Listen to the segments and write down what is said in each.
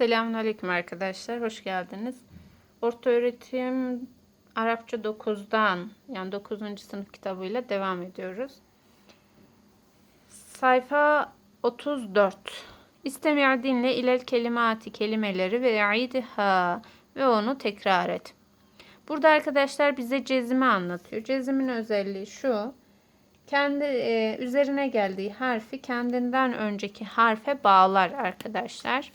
Selamünaleyküm arkadaşlar. Hoş geldiniz. Orta öğretim Arapça 9'dan yani 9. sınıf kitabıyla devam ediyoruz. Sayfa 34. İstemiyor dinle ilel kelimati kelimeleri ve yaidha ve onu tekrar et. Burada arkadaşlar bize cezimi anlatıyor. Cezimin özelliği şu. Kendi e, üzerine geldiği harfi kendinden önceki harfe bağlar arkadaşlar.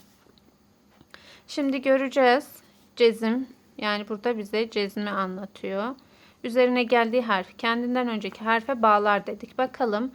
Şimdi göreceğiz. Cezim yani burada bize cezmi anlatıyor. Üzerine geldiği harfi kendinden önceki harfe bağlar dedik. Bakalım.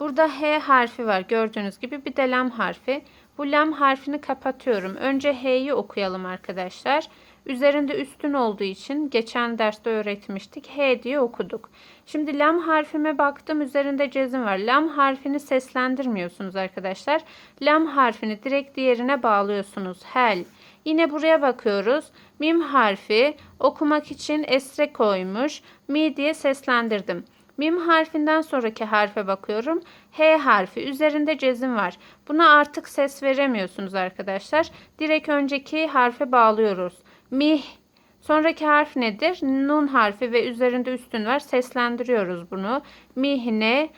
Burada H harfi var gördüğünüz gibi bir de lam harfi. Bu lam harfini kapatıyorum. Önce H'yi okuyalım arkadaşlar. Üzerinde üstün olduğu için geçen derste öğretmiştik. H diye okuduk. Şimdi lam harfime baktım. Üzerinde cezim var. Lam harfini seslendirmiyorsunuz arkadaşlar. Lam harfini direkt diğerine bağlıyorsunuz. Hel. Yine buraya bakıyoruz. Mim harfi okumak için esre koymuş. Mi diye seslendirdim. Mim harfinden sonraki harfe bakıyorum. H harfi üzerinde cezim var. Buna artık ses veremiyorsunuz arkadaşlar. Direkt önceki harfe bağlıyoruz. Mih. Sonraki harf nedir? Nun harfi ve üzerinde üstün var. Seslendiriyoruz bunu. Mihne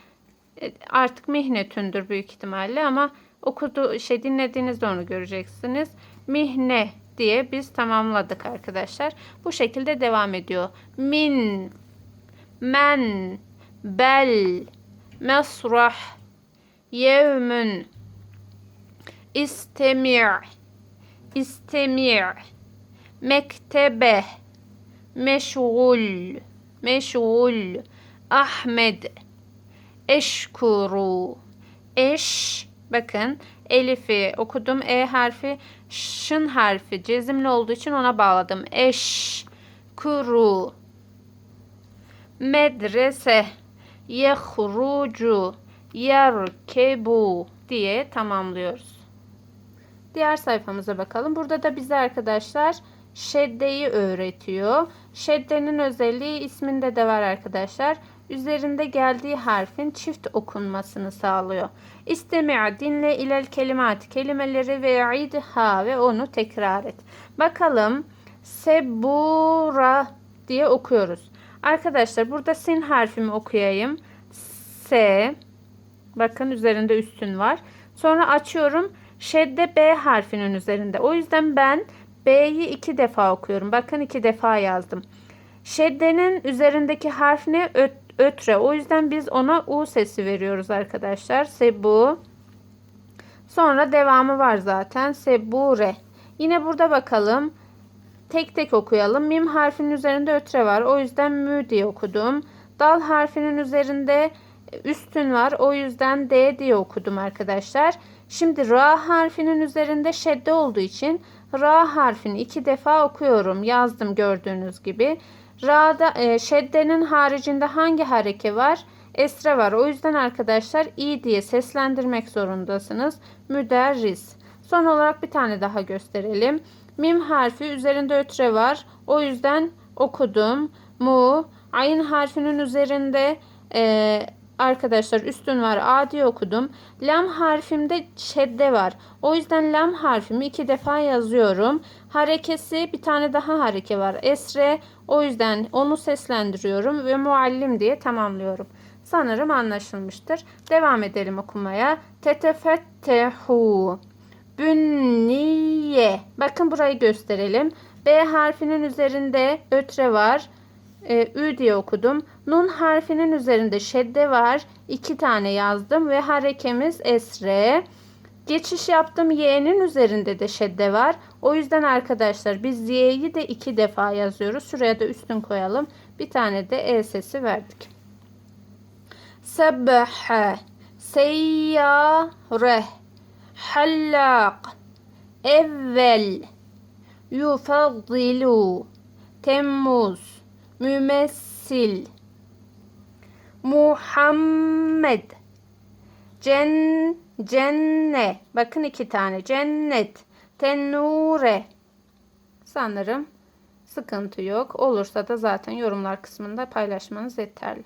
e, artık mihnetündür büyük ihtimalle ama okudu şey dinlediğinizde onu göreceksiniz. Mihne diye biz tamamladık arkadaşlar. Bu şekilde devam ediyor. Min men bel mesrah yevmün istemi' istemi' mektebe meşgul meşgul Ahmed eşkuru eş bakın Elif'i okudum. E harfi şın harfi cezimli olduğu için ona bağladım. Eş kuru medrese yehrucu yerkebu diye tamamlıyoruz. Diğer sayfamıza bakalım. Burada da bize arkadaşlar şeddeyi öğretiyor. Şeddenin özelliği isminde de var arkadaşlar. Üzerinde geldiği harfin çift okunmasını sağlıyor. İstemi' dinle ilel kelimat kelimeleri ve ha ve onu tekrar et. Bakalım sebura diye okuyoruz. Arkadaşlar burada sin harfimi okuyayım. S. Bakın üzerinde üstün var. Sonra açıyorum. Şedde B harfinin üzerinde. O yüzden ben B'yi iki defa okuyorum. Bakın iki defa yazdım. Şeddenin üzerindeki harf ne? Öt, ötre. O yüzden biz ona U sesi veriyoruz arkadaşlar. Sebu. Sonra devamı var zaten. Sebure. Yine burada bakalım. Tek tek okuyalım. Mim harfinin üzerinde ötre var. O yüzden mü diye okudum. Dal harfinin üzerinde üstün var. O yüzden D diye okudum arkadaşlar. Şimdi ra harfinin üzerinde şedde olduğu için ra harfini iki defa okuyorum. Yazdım gördüğünüz gibi. Ra'da e, şeddenin haricinde hangi hareke var? Esre var. O yüzden arkadaşlar i diye seslendirmek zorundasınız. Müderris. Son olarak bir tane daha gösterelim. Mim harfi üzerinde ötre var. O yüzden okudum. Mu. Ayın harfinin üzerinde e, arkadaşlar üstün var. A diye okudum. Lam harfimde şedde var. O yüzden lam harfimi iki defa yazıyorum. Harekesi bir tane daha hareke var. Esre. O yüzden onu seslendiriyorum ve muallim diye tamamlıyorum. Sanırım anlaşılmıştır. Devam edelim okumaya. Tetefettehu. Bünniye. Bakın burayı gösterelim. B harfinin üzerinde ötre var. Ee, Ü diye okudum. Nun harfinin üzerinde şedde var. İki tane yazdım ve harekemiz esre. Geçiş yaptım. Y'nin üzerinde de şedde var. O yüzden arkadaşlar biz Y'yi de iki defa yazıyoruz. Şuraya da üstün koyalım. Bir tane de E sesi verdik. Sebhe seyyare hallak evvel yufaddilu temmuz mümessil Muhammed. Cen, cenne. Bakın iki tane. Cennet tenure sanırım sıkıntı yok. Olursa da zaten yorumlar kısmında paylaşmanız yeterli.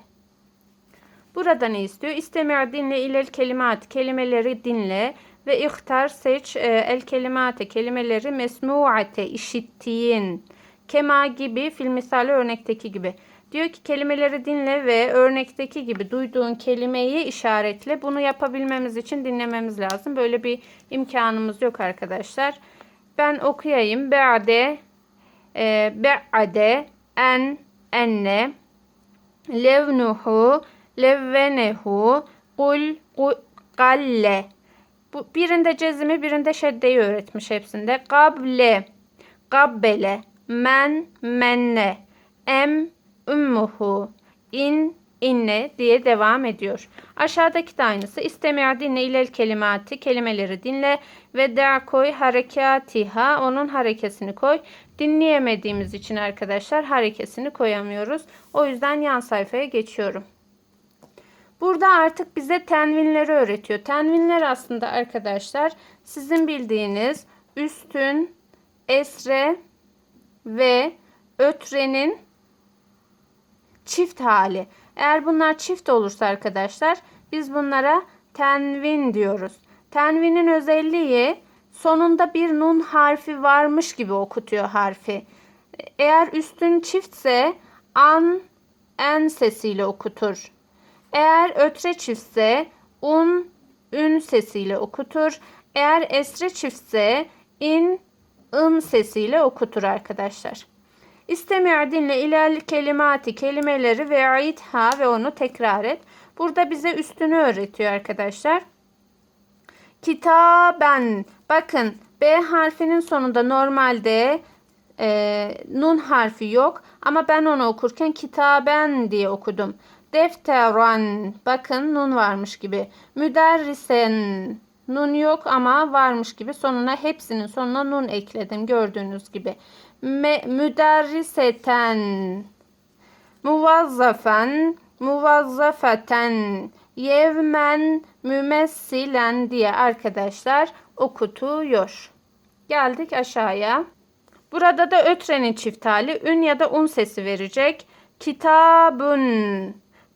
Burada ne istiyor? İstemiyor dinle ilel kelimat. Kelimeleri dinle ve ihtar seç e, el kelimate. Kelimeleri mesmuate işittiğin. Kema gibi fil misali örnekteki gibi. Diyor ki kelimeleri dinle ve örnekteki gibi duyduğun kelimeyi işaretle. Bunu yapabilmemiz için dinlememiz lazım. Böyle bir imkanımız yok arkadaşlar. Ben okuyayım. Be'ade e, be'ade en enne levnuhu levvenehu kul kul- galle bu birinde cezimi birinde şeddeyi öğretmiş hepsinde. Gable, gabbele, men, menne, em, ümmuhu, in, inne diye devam ediyor. Aşağıdaki de aynısı. İstemi'a dinle ilel kelimati, kelimeleri dinle ve da koy harekatiha, onun harekesini koy. Dinleyemediğimiz için arkadaşlar harekesini koyamıyoruz. O yüzden yan sayfaya geçiyorum. Burada artık bize tenvinleri öğretiyor. Tenvinler aslında arkadaşlar sizin bildiğiniz üstün, esre ve ötrenin çift hali. Eğer bunlar çift olursa arkadaşlar biz bunlara tenvin diyoruz. Tenvinin özelliği sonunda bir nun harfi varmış gibi okutuyor harfi. Eğer üstün çiftse an en sesiyle okutur. Eğer ötre çiftse un ün sesiyle okutur. Eğer esre çiftse in ın sesiyle okutur arkadaşlar. İstemiyor dinle ilal kelimati kelimeleri ve aitha ve onu tekrar et. Burada bize üstünü öğretiyor arkadaşlar. Kitaben. Bakın B harfinin sonunda normalde e, nun harfi yok. Ama ben onu okurken kitaben diye okudum. Defteran. Bakın nun varmış gibi. Müderrisen. Nun yok ama varmış gibi. Sonuna hepsinin sonuna nun ekledim. Gördüğünüz gibi. Me, müderriseten. Muvazzafen. Muvazzafeten. Yevmen mümessilen diye arkadaşlar okutuyor. Geldik aşağıya. Burada da ötrenin çift hali ün ya da un sesi verecek. Kitabun,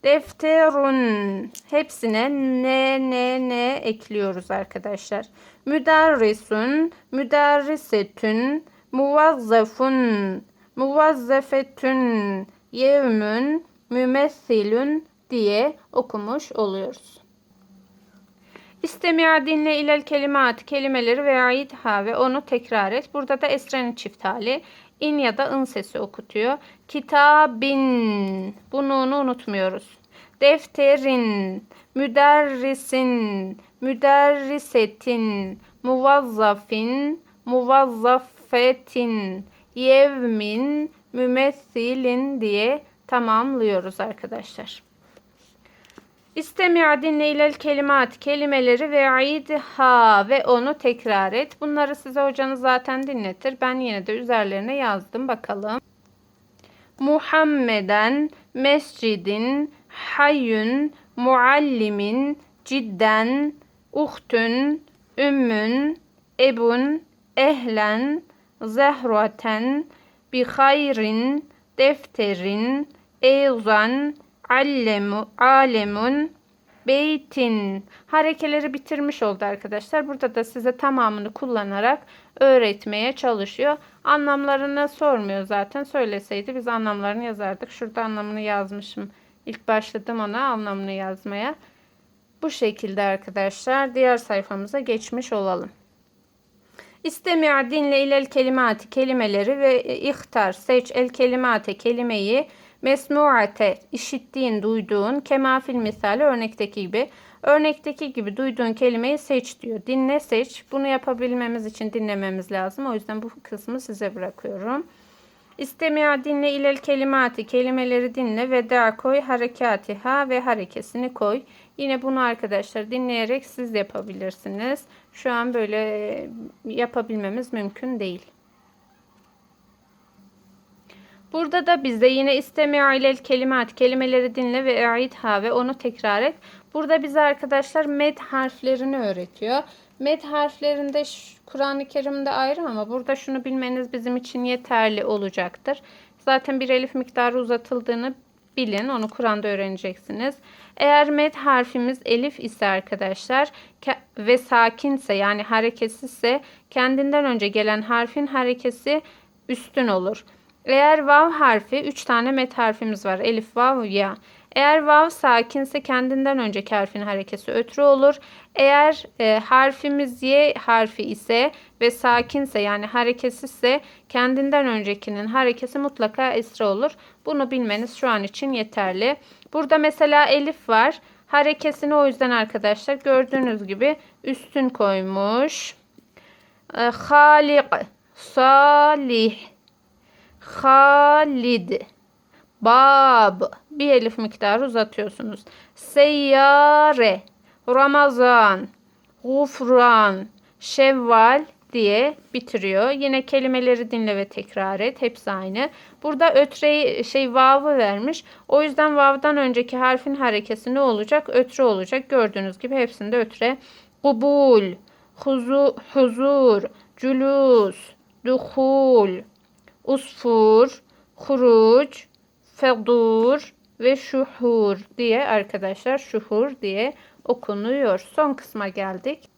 defterun hepsine ne ne ne ekliyoruz arkadaşlar. Müderrisun, müderrisetün, muvazzafun, muvazzafetün, yevmün, mümessilün diye okumuş oluyoruz. İstemi'a dinle ilel kelimat kelimeleri ve aidha ve onu tekrar et. Burada da esrenin çift hali. in ya da ın sesi okutuyor. Kitabin. Bunu unutmuyoruz. Defterin. Müderrisin. Müderrisetin. Muvazzafin. Muvazzafetin. Yevmin. Mümessilin diye tamamlıyoruz arkadaşlar. İstemi'a dinle ilel kelimat kelimeleri ve aidha ve onu tekrar et. Bunları size hocanız zaten dinletir. Ben yine de üzerlerine yazdım bakalım. Muhammeden, mescidin, hayyün, muallimin, cidden, uhtün, ümmün, ebun, ehlen, zehraten, bi hayrin, defterin, eyzan, allemu, alemun, beytin harekeleri bitirmiş oldu arkadaşlar. Burada da size tamamını kullanarak öğretmeye çalışıyor. Anlamlarını sormuyor zaten. Söyleseydi biz anlamlarını yazardık. Şurada anlamını yazmışım. İlk başladım ona anlamını yazmaya. Bu şekilde arkadaşlar diğer sayfamıza geçmiş olalım. İstemi'a dinle ilel kelimati kelimeleri ve ihtar seç el kelimate kelimeyi mesmuate işittiğin duyduğun kemafil misali örnekteki gibi örnekteki gibi duyduğun kelimeyi seç diyor. Dinle seç. Bunu yapabilmemiz için dinlememiz lazım. O yüzden bu kısmı size bırakıyorum. İstemi'a dinle ilel kelimati kelimeleri dinle ve da koy harekatiha ve harekesini koy. Yine bunu arkadaşlar dinleyerek siz yapabilirsiniz. Şu an böyle yapabilmemiz mümkün değil. Burada da bizde yine istemi'a ilel kelimat kelimeleri dinle ve e'idha ve onu tekrar et. Burada bize arkadaşlar med harflerini öğretiyor. Med harflerinde Kur'an-ı Kerim'de ayrı ama burada şunu bilmeniz bizim için yeterli olacaktır. Zaten bir elif miktarı uzatıldığını bilin. Onu Kur'an'da öğreneceksiniz. Eğer med harfimiz elif ise arkadaşlar ve sakinse yani hareketsizse kendinden önce gelen harfin harekesi üstün olur. Eğer vav harfi 3 tane met harfimiz var. Elif, vav, ya. Eğer vav sakinse kendinden önceki harfin harekesi ötrü olur. Eğer e, harfimiz y harfi ise ve sakinse yani hareketsizse kendinden öncekinin harekesi mutlaka esra olur. Bunu bilmeniz şu an için yeterli. Burada mesela elif var. Harekesini o yüzden arkadaşlar gördüğünüz gibi üstün koymuş. E, Halik, Salih, Halid, Bab. Bir elif miktarı uzatıyorsunuz. Seyyare, Ramazan, Gufran, Şevval diye bitiriyor. Yine kelimeleri dinle ve tekrar et. Hepsi aynı. Burada ötreyi şey vav'ı vermiş. O yüzden vav'dan önceki harfin harekesi ne olacak? Ötre olacak. Gördüğünüz gibi hepsinde ötre. Kubul, huzu, huzur, cülus, duhul, usfur, huruc, fedur ve şuhur diye arkadaşlar şuhur diye okunuyor. Son kısma geldik.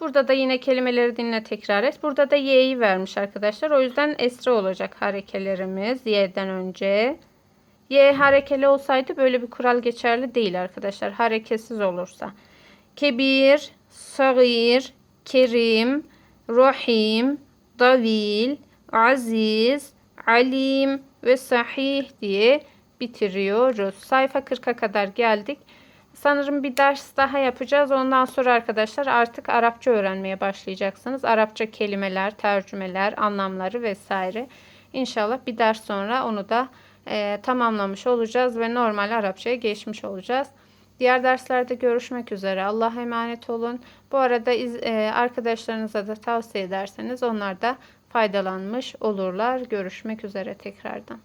Burada da yine kelimeleri dinle tekrar et. Burada da y'yi vermiş arkadaşlar. O yüzden esra olacak harekelerimiz y'den önce. Y harekeli olsaydı böyle bir kural geçerli değil arkadaşlar. Hareketsiz olursa. Kebir, sagir, kerim, rahim, davil, aziz, alim ve sahih diye bitiriyoruz. Sayfa 40'a kadar geldik. Sanırım bir ders daha yapacağız. Ondan sonra arkadaşlar artık Arapça öğrenmeye başlayacaksınız. Arapça kelimeler, tercümeler, anlamları vesaire. İnşallah bir ders sonra onu da e, tamamlamış olacağız ve normal Arapçaya geçmiş olacağız. Diğer derslerde görüşmek üzere. Allah'a emanet olun. Bu arada iz, e, arkadaşlarınıza da tavsiye ederseniz onlar da faydalanmış olurlar. Görüşmek üzere tekrardan.